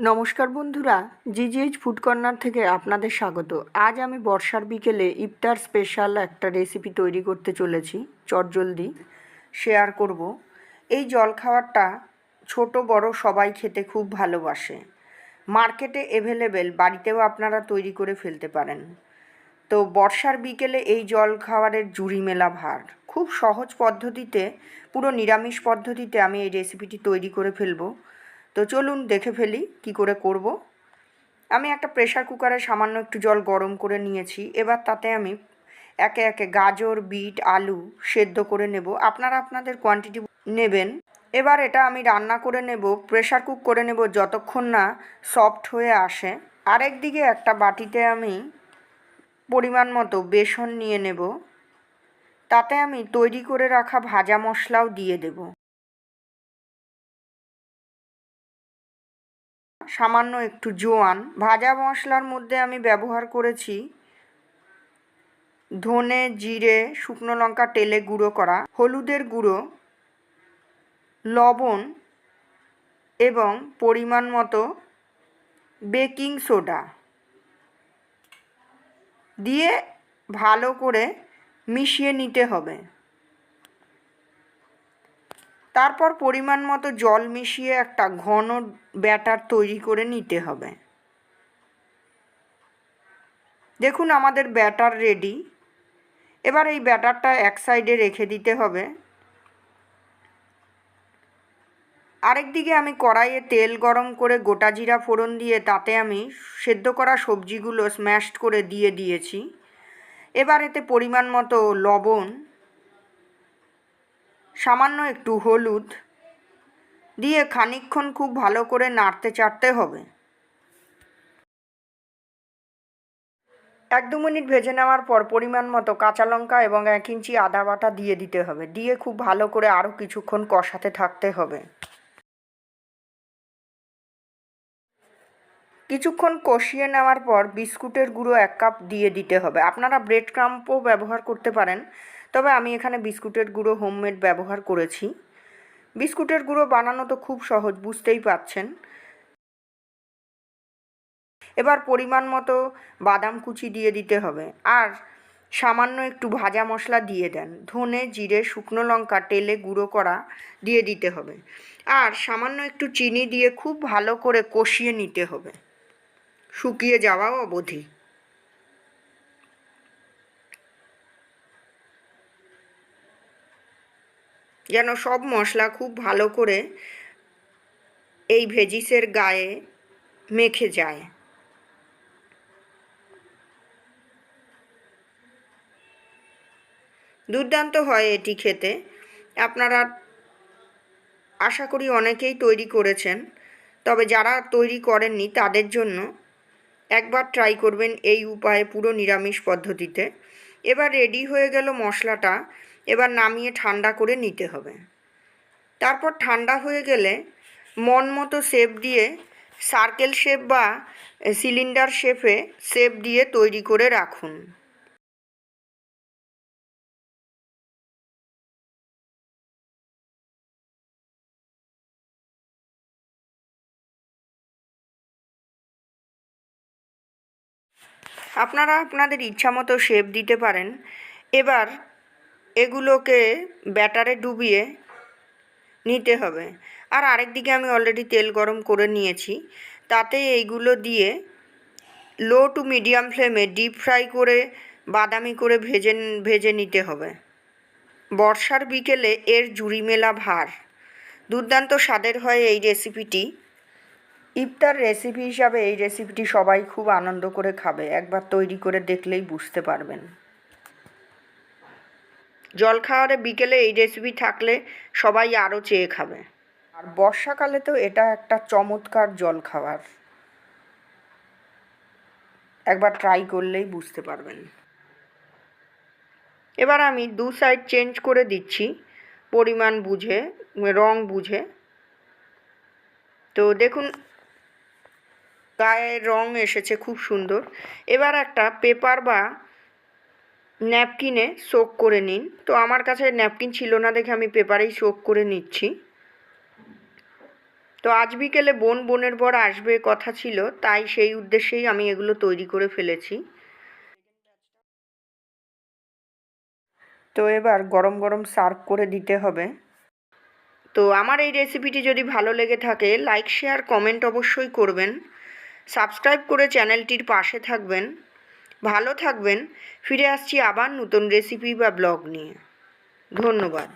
নমস্কার বন্ধুরা, জিজিএইচ food corner থেকে আপনাদের স্বাগত। আজ আমি বর্ষার বিকেলে ইফতার স্পেশাল একটা রেসিপি তৈরি করতে চলেছি, চটজলদি শেয়ার করব। এই জলখাবারটা ছোট, বড়, সবাই খেতে খুব ভালোবাসে। মার্কেটে অ্যাভেলেবেল বাড়িতেও আপনারা তৈরি করে ফেলতে পারেন। তো বর্ষার বিকেলে এই জল খাবারের জুড়ি মেলা ভার। খুব সহজ পদ্ধতিতে, পুরো নিরামিষ পদ্ধতিতে আমি এই রেসিপিটি তৈরি করে ফেলব। তো চলুন দেখে ফেলি কি করে করব। আমি একটা প্রেশার কুকারে সামান্য একটু জল গরম করে নিয়েছি, এবার তাতে আমি একে একে গাজর, বিট, আলু সেদ্ধ করে নেব। আপনারা আপনাদের কোয়ান্টিটি নেবেন। এবার এটা আমি রান্না করে নেব প্রেশার কুক করে নেব যতক্ষণ না সফট হয়ে আসে। আরেক দিকে একটা বাটিতে আমি পরিমাণ মতো বেসন নিয়ে নেব। তাতে আমি তৈরি করে রাখা ভাজা মশলাও দিয়ে দেব। সামান্য একটু জোয়ান। ভাজা মশলার মধ্যে আমি ব্যবহার করেছি ধনে, জিরে, শুকনো লঙ্কা, তেলে গুঁড়ো করা, হলুদের গুঁড়ো, লবণ এবং পরিমাণ মতো বেকিং সোডা দিয়ে ভালো করে মিশিয়ে নিতে হবে। তারপর পরিমাণ মতো জল মিশিয়ে একটা ঘন ব্যাটার তৈরি করে নিতে হবে। দেখুন আমাদের ব্যাটার রেডি। এবার এই ব্যাটারটা এক সাইডে রেখে দিতে হবে। আরেক দিকে আমি কড়াইয়ে তেল গরম করে গোটা জিরা ফোড়ন দিয়ে তাতে আমি সেদ্ধ করা সবজিগুলো স্ম্যাশড করে দিয়ে দিয়েছি। এবার এতে পরিমাণ মতো লবণ সামান্য একটু হলুদ দিয়ে খানিকক্ষণ খুব ভালো করে নাড়তে চাড়তে হবে। এক দু মিনিট ভেজে নেওয়ার পর পরিমাণ মতো কাঁচা লঙ্কা এবং এক ইঞ্চি আদা বাটা দিয়ে দিতে হবে। দিয়ে খুব ভালো করে আরও কিছুক্ষণ কষাতে থাকতে হবে। কিছুক্ষণ কষিয়ে নেওয়ার পর বিস্কুটের গুঁড়ো এক কাপ দিয়ে দিতে হবে। আপনারা ব্রেড ক্রাম্পও ব্যবহার করতে পারেন। তবে আমি এখানে বিস্কুটের গুঁড়ো হোমমেড ব্যবহার করেছি। বিস্কুটের গুঁড়ো বানানো তো খুব সহজ, বুঝতেই পাচ্ছেন এবার পরিমাণ মতো বাদাম কুচি দিয়ে দিতে হবে। আর সামান্য একটু ভাজা মশলা দিয়ে দেন। ধনে, জিরে, শুকনো লঙ্কা, তেলে গুঁড়ো করা দিয়ে দিতে হবে। আর সামান্য একটু চিনি দিয়ে খুব ভালো করে কষিয়ে নিতে হবে। শুকিয়ে যাওয়াও অবধি। যেন সব মশলা খুব ভালো করে এই ভেজিসের গায়ে মেখে যায়। দুর্দান্ত হয় এটি খেতে। আপনারা আশা করি অনেকেই তৈরি করেছেন, তবে যারা তৈরি করেননি তাদের জন্য একবার ট্রাই করবেন এই উপায়ে পুরো নিরামিষ পদ্ধতিতে। এবার রেডি হয়ে গেল মশলাটা। এবার নামিয়ে ঠান্ডা করে নিতে হবে। তারপর ঠান্ডা হয়ে গেলে মন মতো শেপ দিয়ে সার্কেল শেপ বা সিলিন্ডার শেপে শেপ দিয়ে তৈরি করে রাখুন। আপনারা আপনাদের ইচ্ছা মতো শেপ দিতে পারেন। এবার এগুলোকে ব্যাটারে ডুবিয়ে নিতে হবে। আর আরেক দিকে আমি অলরেডি তেল গরম করে নিয়েছি। তাতে এইগুলো দিয়ে লো টু মিডিয়াম ফ্লেমে ডিপ ফ্রাই করে, বাদামি করে ভেজে ভেজে নিতে হবে। বর্ষার বিকেলে এর জুড়ি মেলা ভার। দুর্দান্ত স্বাদের হয় এই রেসিপিটি ইফতার রেসিপি হিসাবে এই রেসিপিটি সবাই খুব আনন্দ করে খাবে। একবার তৈরি করে দেখলেই বুঝতে পারবেন। জলখাবারে বিকেলে এই রেসিপি থাকলে সবাই আরও চেয়ে খাবে। আর বর্ষাকালে তো এটা একটা চমৎকার জলখাবার একবার ট্রাই করলেই বুঝতে পারবেন। এবার আমি দু সাইড চেঞ্জ করে দিচ্ছি। পরিমাণ বুঝে রং বুঝে। তো দেখুন গায়ের রং এসেছে খুব সুন্দর। এবার একটা পেপার বা ন্যাপকিনে সোক করে নিন। তো আমার কাছে ন্যাপকিন ছিল না দেখে আমি পেপারেই সোক করে নিচ্ছি। তো আজ বিকেলে বোন বোনের বর আসবে কথা ছিল, তাই সেই উদ্দেশ্যেই আমি এগুলো তৈরি করে ফেলেছি। তো এবার গরম গরম সার্ভ করে দিতে হবে। তো আমার এই রেসিপিটি যদি ভালো লেগে থাকে, লাইক, শেয়ার, কমেন্ট অবশ্যই করবেন। সাবস্ক্রাইব করে চ্যানেলটির পাশে থাকবেন। ভালো থাকবেন। ফিরে আসছি আবার নতুন রেসিপি বা ব্লগ নিয়ে। ধন্যবাদ।